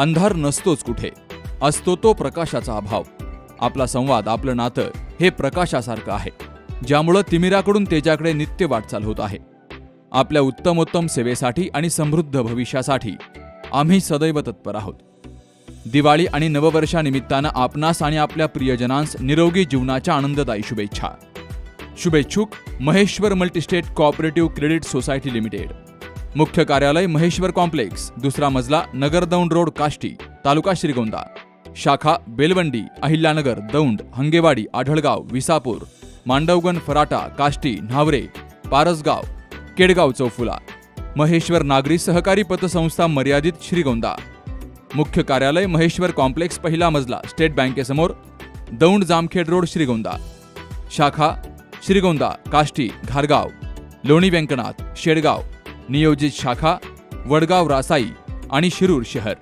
अंधार नसतोच कुठे? असतो तो प्रकाशाचा अभाव. आपला संवाद आपलं नातं हे प्रकाशासारखं आहे. ज्यामुळं तिमिराकडून तेजाकडे नित्य वाटचाल होत आहे. आपल्या उत्तमोत्तम सेवेसाठी आणि समृद्ध भविष्यासाठी आम्ही सदैव तत्पर आहोत. दिवाळी आणि नववर्षानिमित्तानं आपणास आणि आपल्या प्रियजनांस निरोगी जीवनाच्या आनंददायी शुभेच्छा. शुभेच्छुक Maheshwar multistate cooperative credit society limited. मुख्य कार्यालय महेश्वर कॉम्प्लेक्स दुसरा मजला नगर दौंड रोड काष्टी तालुका श्रीगोंदा. शाखा बेलवंडी अहिल्यानगर दौंड हंगेवाडी आढळगाव विसापूर मांडवगण फराटा काष्टी न्हावरे पारसगाव केडगाव चौफुला. महेश्वर नागरी सहकारी पतसंस्था मर्यादित श्रीगोंदा. मुख्य कार्यालय महेश्वर कॉम्प्लेक्स पहिला मजला स्टेट बँकेसमोर दौंड जामखेड रोड श्रीगोंदा. शाखा श्रीगोंदा काष्टी घारगाव लोणी व्यंकनाथ शेडगाव. नियोजित शाखा वडगाव रासाई आणि शिरूर शहर.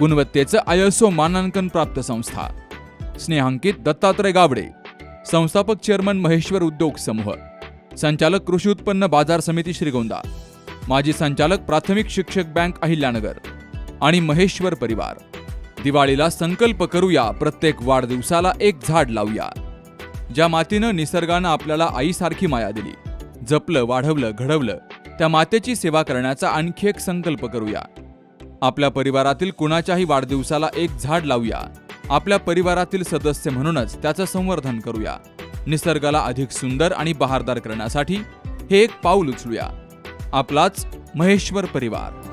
गुणवत्तेचं आयएसओ मानांकन प्राप्त संस्था. स्नेहांकित दत्तात्रय गावडे संस्थापक चेअरमन महेश्वर उद्योग समूह. संचालक कृषी उत्पन्न बाजार समिती श्रीगोंदा. माजी संचालक प्राथमिक शिक्षक बँक अहिल्यानगर आणि महेश्वर परिवार. दिवाळीला संकल्प करूया प्रत्येक वाढदिवसाला एक झाड लावूया. ज्या मातीनं निसर्गानं आपल्याला आईसारखी माया दिली. जपलं वाढवलं घडवलं त्या मातेची सेवा करण्याचा आणखी एक संकल्प करूया. आपल्या परिवारातील कुणाच्याही वाढदिवसाला एक झाड लावूया. आपल्या परिवारातील सदस्य म्हणूनच त्याचं संवर्धन करूया. निसर्गाला अधिक सुंदर आणि बहारदार करण्यासाठी हे एक पाऊल उचलूया. आपलाच महेश्वर परिवार.